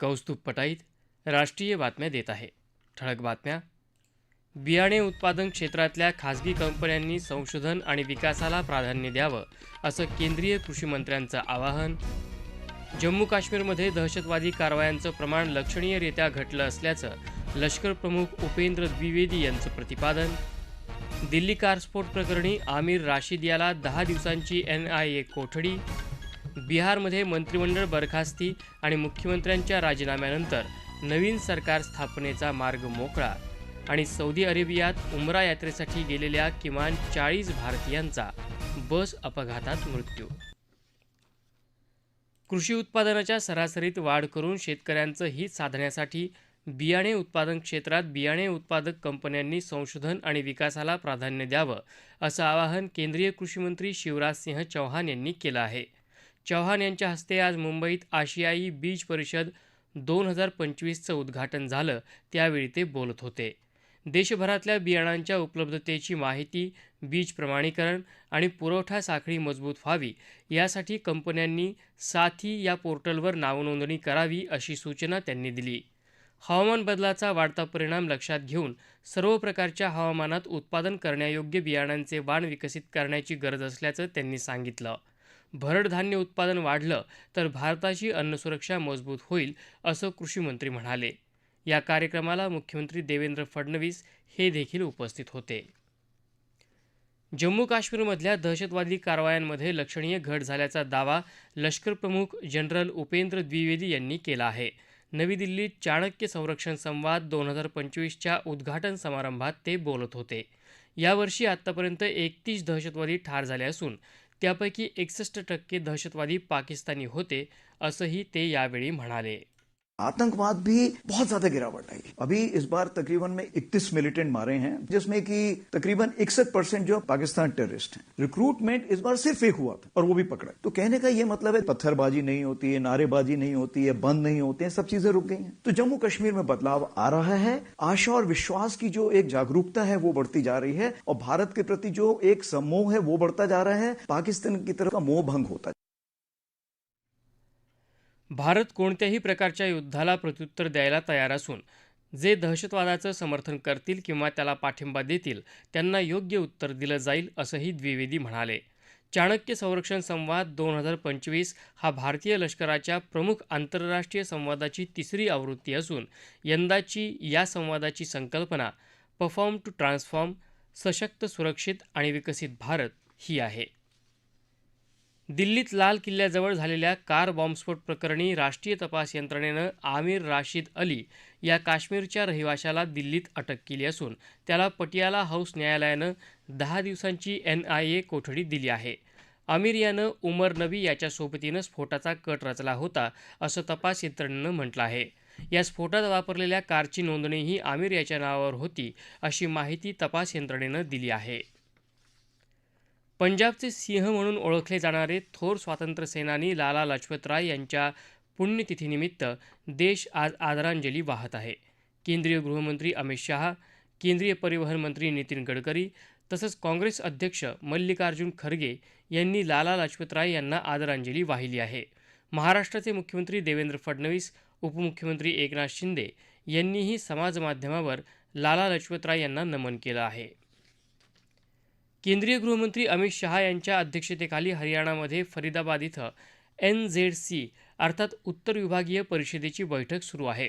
कौस्तुभ पटाईत राष्ट्रीय बातम्या देत आहे. ठळक बातम्या. बियाणे उत्पादन क्षेत्रातल्या खासगी कंपन्यांनी संशोधन आणि विकासाला प्राधान्य द्यावं असं केंद्रीय कृषी मंत्र्यांचं आवाहन. जम्मू काश्मीरमध्ये दहशतवादी कारवायांचं प्रमाण लक्षणीयरित्या घटलं असल्याचं लष्कर प्रमुख उपेंद्र द्विवेदी यांचं प्रतिपादन. दिल्ली कारस्फोट प्रकरणी आमिर राशिद याला दहा दिवसांची एन आय ए कोठडी. बिहारमध्ये मंत्रिमंडळ बरखास्ती आणि मुख्यमंत्र्यांच्या राजीनाम्यानंतर नवीन सरकार स्थापनेचा मार्ग मोकळा. आणि सौदी अरेबियात उमरा यात्रेसाठी गेलेल्या किमान चाळीस भारतीयांचा बस अपघातात मृत्यू. कृषी उत्पादनाच्या सरासरीत वाढ करून शेतकऱ्यांचं हित साधण्यासाठी बियाणे उत्पादन क्षेत्रात बियाणे उत्पादक कंपन्यांनी संशोधन आणि विकासाला प्राधान्य द्यावं असं आवाहन केंद्रीय कृषीमंत्री शिवराज शिवराजसिंह चौहान यांनी केलं आहे. चौहान यांच्या हस्ते आज मुंबईत आशियाई बीज परिषद दोन हजार पंचवीसचं उद्घाटन झालं. त्यावेळी ते बोलत होते. देशभरातल्या बियाणांच्या उपलब्धतेची माहिती बीज प्रमाणीकरण आणि पुरवठा साखळी मजबूत व्हावी यासाठी कंपन्यांनी साथी या पोर्टलवर नावनोंदणी करावी अशी सूचना त्यांनी दिली. हवामान बदलाचा वाढता परिणाम लक्षात घेऊन सर्व प्रकारच्या हवामानात उत्पादन करण्यायोग्य बियाणांचे वाण विकसित करण्याची गरज असल्याचं त्यांनी सांगितलं. भरड धान्य उत्पादन वाढलं तर भारताची अन्नसुरक्षा मजबूत होईल असं कृषीमंत्री म्हणाले. या कार्यक्रमाला मुख्यमंत्री देवेंद्र फडणवीस हे देखील उपस्थित होते. जम्मू काश्मीरमधल्या दहशतवादी कारवायांमध्ये लक्षणीय घट झाल्याचा दावा लष्कर प्रमुख जनरल उपेंद्र द्विवेदी यांनी केला आहे. नवी दिल्लीत चाणक्य संरक्षण संवाद दोन हजार पंचवीसच्या उद्घाटन समारंभात ते बोलत होते. यावर्षी आत्तापर्यंत एकतीस दहशतवादी ठार झाले असून त्यापैकी एकसष्ट टक्के दहशतवादी पाकिस्तानी होते असंही ते यावेळी म्हणाले. आतंकवाद भी बहुत ज़्यादा गिरावट आई। अभी इस बार तकरीबन में 31 मिलिटेंट मारे हैं, जिसमें कि तकरीबन इकसठ परसेंट जो पाकिस्तान टेररिस्ट हैं। रिक्रूटमेंट इस बार सिर्फ़ एक हुआ था, और वो भी पकड़ा। तो कहने का ये मतलब है, पत्थरबाजी नहीं होती है, नारेबाजी नहीं होती है, बंद नहीं होते हैं, सब चीज़ें रुक गई हैं। तो जम्मू कश्मीर में बदलाव आ रहा है। आशा और विश्वास की जो एक जागरूकता है, वो बढ़ती जा रही है, और भारत के प्रति जो एक सम्मोह है, वो बढ़ता जा रहा है। पाकिस्तान की तरफ़ का मोह भंग होता भारत कोणत्याही प्रकारच्या युद्धाला प्रत्युत्तर द्यायला तयार असून जे दहशतवादाचं समर्थन करतील किंवा त्याला पाठिंबा देतील त्यांना योग्य उत्तर दिलं जाईल असंही द्विवेदी म्हणाले. चाणक्य संरक्षण संवाद दोन हजार पंचवीस हा भारतीय लष्कराच्या प्रमुख आंतरराष्ट्रीय संवादाची तिसरी आवृत्ती असून यंदाची या संवादाची संकल्पना परफॉर्म टू ट्रान्सफॉर्म सशक्त सुरक्षित आणि विकसित भारत ही आहे. दिल्लीत लाल किल्ल्याजवळ झालेल्या कार बॉम्बस्फोट प्रकरणी राष्ट्रीय तपास यंत्रणेनं आमिर राशीद अली या काश्मीरच्या रहिवाशाला दिल्लीत अटक केली असून त्याला पटियाला हाऊस न्यायालयानं दहा दिवसांची एन आय ए कोठडी दिली आहे. आमिर यानं उमर नबी याच्या सोबतीनं स्फोटाचा कट रचला होता असं तपास यंत्रणेनं म्हटलं आहे. या स्फोटात वापरलेल्या कारची नोंदणीही आमिर याच्या नावावर होती अशी माहिती तपास यंत्रणेनं दिली आहे. पंजाबचे सिंह म्हणून ओळखले जाणारे थोर स्वातंत्र्यसेनानी लाला लजपतराय यांच्या पुण्यतिथीनिमित्त देश आज आदरांजली वाहत आहे. केंद्रीय गृहमंत्री अमित शहा केंद्रीय परिवहन मंत्री नितीन गडकरी तसंच काँग्रेस अध्यक्ष मल्लिकार्जुन खरगे यांनी लाला लजपतराय यांना आदरांजली वाहिली आहे. महाराष्ट्राचे मुख्यमंत्री देवेंद्र फडणवीस उपमुख्यमंत्री एकनाथ शिंदे यांनीही समाजमाध्यमावर लाला लजपतराय यांना नमन केलं आहे. केंद्रीय गृहमंत्री अमित शहा यांच्या अध्यक्षतेखाली हरियाणामध्ये फरीदाबाद इथं एन झेड सी अर्थात उत्तर विभागीय परिषदेची बैठक सुरू आहे.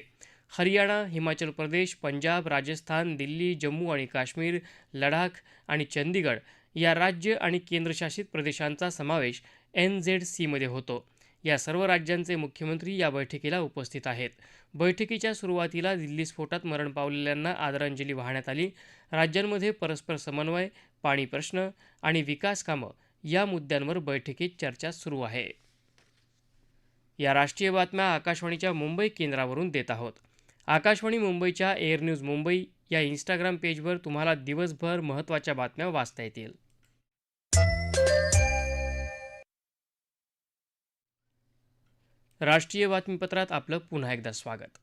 हरियाणा हिमाचल प्रदेश पंजाब राजस्थान दिल्ली जम्मू आणि काश्मीर लडाख आणि चंदीगड या राज्य आणि केंद्रशासित प्रदेशांचा समावेश एन झेड सीमध्ये होतो. या सर्व राज्यांचे मुख्यमंत्री या बैठकीला उपस्थित आहेत. बैठकीच्या सुरुवातीला दिल्ली स्फोटात मरण पावलेल्यांना आदरांजली वाहण्यात आली. राज्यांमध्ये परस्पर समन्वय पाणी प्रश्न आणि विकास कामं या मुद्द्यांवर बैठकीत चर्चा सुरू आहे. या राष्ट्रीय बातम्या आकाशवाणीच्या मुंबई केंद्रावरून देत आहोत. आकाशवाणी मुंबईच्या एअर न्यूज मुंबई या इंस्टाग्राम पेजवर तुम्हाला दिवसभर महत्त्वाच्या बातम्या वाचता येतील. राष्ट्रीय बातमीपत्रात आपलं पुन्हा एकदा स्वागत.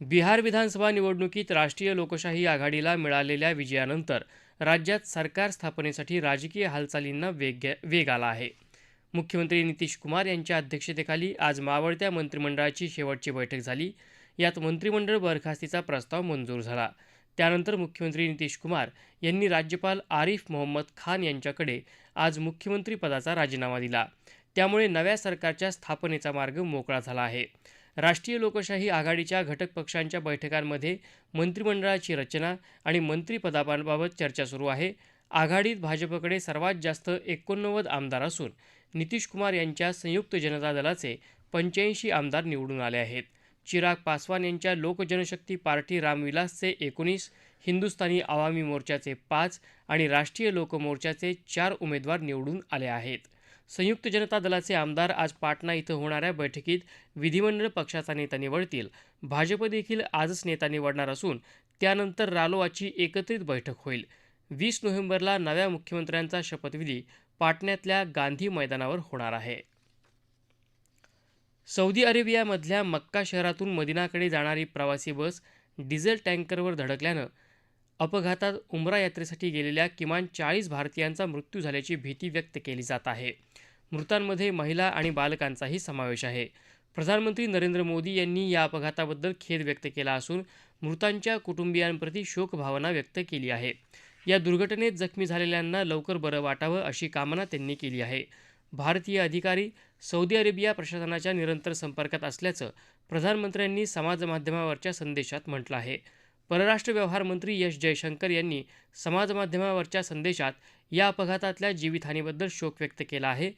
बिहार विधानसभा निवडणुकीत राष्ट्रीय लोकशाही आघाडीला मिळालेल्या विजयानंतर राज्यात सरकार स्थापनेसाठी राजकीय हालचालींना वेग वेग आला आहे. मुख्यमंत्री नितीश कुमार यांच्या अध्यक्षतेखाली आज मावळत्या मंत्रिमंडळाची शेवटची बैठक झाली. यात मंत्रिमंडळ बरखास्तीचा प्रस्ताव मंजूर झाला. त्यानंतर मुख्यमंत्री नितीश कुमार यांनी राज्यपाल आरिफ मोहम्मद खान यांच्याकडे आज मुख्यमंत्री पदाचा राजीनामा दिला. त्यामुळे नव्या सरकारच्या स्थापनेचा मार्ग मोकळा झाला आहे. राष्ट्रीय लोकशाही आघाडीच्या घटक पक्षांच्या बैठकांमध्ये मंत्रिमंडळाची रचना आणि मंत्रिपदाबाबत चर्चा सुरू आहे. आघाडीत भाजपकडे सर्वात जास्त एकोणनव्वद आमदार असून नितीश कुमार यांच्या संयुक्त जनता दलाचे पंच्याऐंशी आमदार निवडून आले आहेत. चिराग पासवान यांच्या लोकजनशक्ती पार्टी रामविलासचे एकोणीस हिंदुस्थानी आवामी मोर्चाचे पाच आणि राष्ट्रीय लोकमोर्चाचे चार उमेदवार निवडून आले आहेत. संयुक्त जनता दलाचे आमदार आज पाटणा इथं होणाऱ्या बैठकीत विधिमंडळ पक्षाचा नेता निवडतील. भाजप देखील आजच नेता निवडणार असून त्यानंतर रालोआची एकत्रित बैठक होईल. वीस नोव्हेंबरला नव्या मुख्यमंत्र्यांचा शपथविधी पाटण्यातल्या गांधी मैदानावर होणार आहे. सौदी अरेबियामधल्या मक्का शहरातून मदिनाकडे जाणारी प्रवासी बस डिझेल टँकरवर धडकल्यानं अपघातात उमरा यात्रेसाठी गेलेल्या किमान चाळीस भारतीयांचा मृत्यू झाल्याची भीती व्यक्त केली जात आहे. मृतांमध्ये महिला आणि बालकांचाही समावेश आहे. प्रधानमंत्री नरेंद्र मोदी यांनी या अपघाताबद्दल खेद व्यक्त केला असून मृतांच्या कुटुंबियांप्रती शोकभावना व्यक्त केली आहे. या दुर्घटनेत जखमी झालेल्यांना लवकर बरं वाटावं अशी कामना त्यांनी केली आहे. भारतीय अधिकारी सौदी अरेबिया प्रशासनाच्या निरंतर संपर्कात असल्याचं प्रधानमंत्र्यांनी समाजमाध्यमावरच्या संदेशात म्हटलं आहे. परराष्ट्र व्यवहार मंत्री एस जयशंकर यांनी समाजमाध्यमावरच्या संदेशात या अपघातातल्या जीवितहानीबद्दल शोक व्यक्त केला आहे.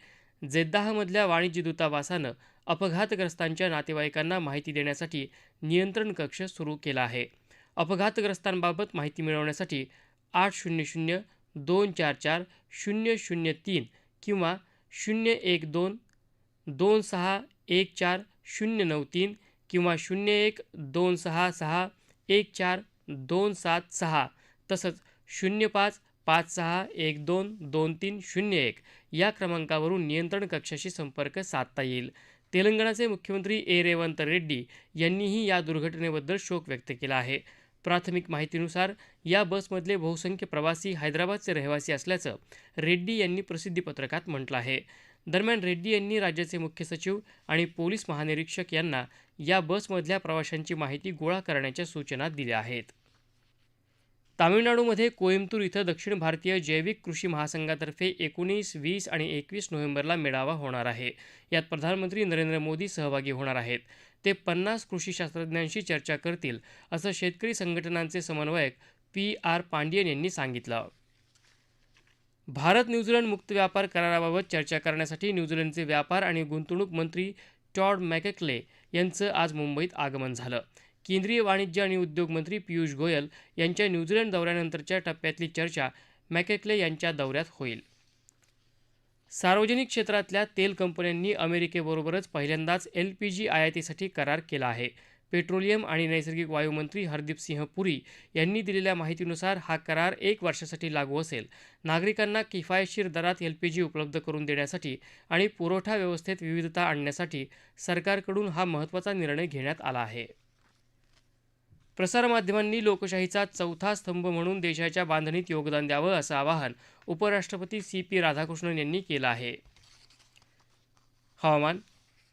जेद्दाहमधल्या वाणिज्य दूतावासानं अपघातग्रस्तांच्या नातेवाईकांना माहिती देण्यासाठी नियंत्रण कक्ष सुरू केला आहे. अपघातग्रस्तांबाबत माहिती मिळवण्यासाठी आठ शून्य शून्य दोन चार चार शून्य शून्य तीन किंवा शून्य एक दोन दोन सहा एक चार शून्य नऊ तीन किंवा शून्य एक दोन सहा सहा एक चार दोन सात सहा तसंच शून्य पाच पाच सहा एक दोन दोन तीन शून्य एक या क्रमांकावरून नियंत्रण कक्षाशी संपर्क साधता येईल. तेलंगणाचे मुख्यमंत्री ए. रेवंत रेड्डी यांनीही या दुर्घटनेबद्दल शोक व्यक्त केला आहे. प्राथमिक माहितीनुसार या बसमधले बहुसंख्य प्रवासी हैदराबादचे रहिवासी असल्याचं रेड्डी यांनी प्रसिद्धीपत्रकात म्हटलं आहे. दरम्यान रेड्डी यांनी राज्याचे मुख्य सचिव आणि पोलीस महानिरीक्षक यांना या बसमधल्या प्रवाशांची माहिती गोळा करण्याच्या सूचना दिल्या आहेत. तामिळनाडूमध्ये कोईमतूर इथं दक्षिण भारतीय जैविक कृषी महासंघातर्फे एकोणीस वीस आणि एकवीस नोव्हेंबरला मेळावा होणार आहे. यात प्रधानमंत्री नरेंद्र मोदी सहभागी होणार आहेत. ते पन्नास कृषी शास्त्रज्ञांशी चर्चा करतील असं शेतकरी संघटनांचे समन्वयक पी आर पांडियन यांनी सांगितलं. भारत न्यूझीलंड मुक्त व्यापार कराराबाबत चर्चा करण्यासाठी न्यूझीलंडचे व्यापार आणि गुंतवणूक मंत्री टॉड मॅकेक्ले यांचं आज मुंबईत आगमन झालं. केंद्रीय वाणिज्य आणि उद्योग मंत्री पियुष गोयल यांच्या न्यूझीलंड दौऱ्यानंतरच्या टप्प्यातली चर्चा मॅकेक्ले यांच्या दौऱ्यात होईल. सार्वजनिक क्षेत्रातल्या तेल कंपन्यांनी अमेरिकेबरोबरच पहिल्यांदाच एल पी जी आयातीसाठी करार केला आहे. पेट्रोलियम आणि नैसर्गिक वायू मंत्री हरदीप सिंह पुरी यांनी दिलेल्या माहितीनुसार हा करार एक वर्षासाठी लागू असेल. नागरिकांना किफायतशीर दरात एल पी जी उपलब्ध करून देण्यासाठी आणि पुरवठा व्यवस्थेत विविधता आणण्यासाठी सरकारकडून हा महत्त्वाचा निर्णय घेण्यात आला आहे. प्रसारमाध्यमांनी लोकशाहीचा चौथा स्तंभ म्हणून देशाच्या बांधणीत योगदान द्यावं असं आवाहन उपराष्ट्रपती सी पी राधाकृष्णन यांनी केलं आहे. हवामान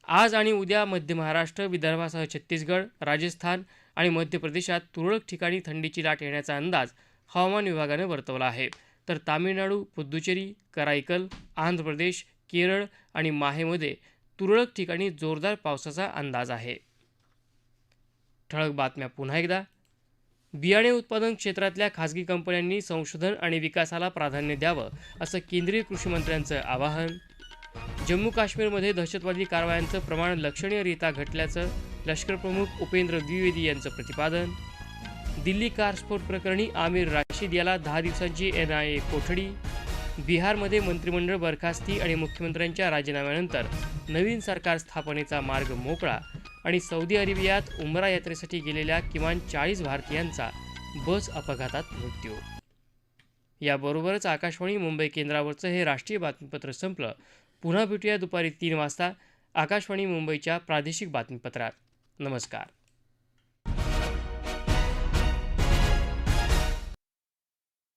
आज आणि उद्या मध्य महाराष्ट्र विदर्भासह छत्तीसगड राजस्थान आणि मध्य प्रदेशात तुरळक ठिकाणी थंडीची लाट येण्याचा अंदाज हवामान विभागानं वर्तवला आहे. तर तामिळनाडू पुद्दुचेरी कराईकल आंध्र प्रदेश केरळ आणि माहेमध्ये तुरळक ठिकाणी जोरदार पावसाचा अंदाज आहे. ठळक बातम्या पुन्हा एकदा. बियाणे उत्पादन क्षेत्रातल्या खासगी कंपन्यांनी संशोधन आणि विकासाला प्राधान्य द्यावं असं केंद्रीय कृषी मंत्र्यांचं आवाहन जम्मू काश्मीरमध्ये दहशतवादी कारवायांचं प्रमाण लक्षणीयरित्या घटल्याचं लष्करप्रमुख उपेंद्र द्विवेदी यांचं प्रतिपादन. दिल्ली कार स्फोट प्रकरणी आमिर राशीद याला दहा दिवसांची एन आय ए कोठडी. बिहारमध्ये मंत्रिमंडळ बरखास्ती आणि मुख्यमंत्र्यांच्या राजीनाम्यानंतर नवीन सरकार स्थापनेचा मार्ग मोकळा आणि सौदी अरेबियात उमरा यात्रेसाठी गेलेल्या किमान चाळीस भारतीयांचा बस अपघातात मृत्यू. याबरोबरच आकाशवाणी मुंबई केंद्रावरचं हे राष्ट्रीय बातमीपत्र संपलं. पुन्हा भेटूया दुपारी तीन वाजता आकाशवाणी मुंबईच्या प्रादेशिक बातमीपत्रात. नमस्कार.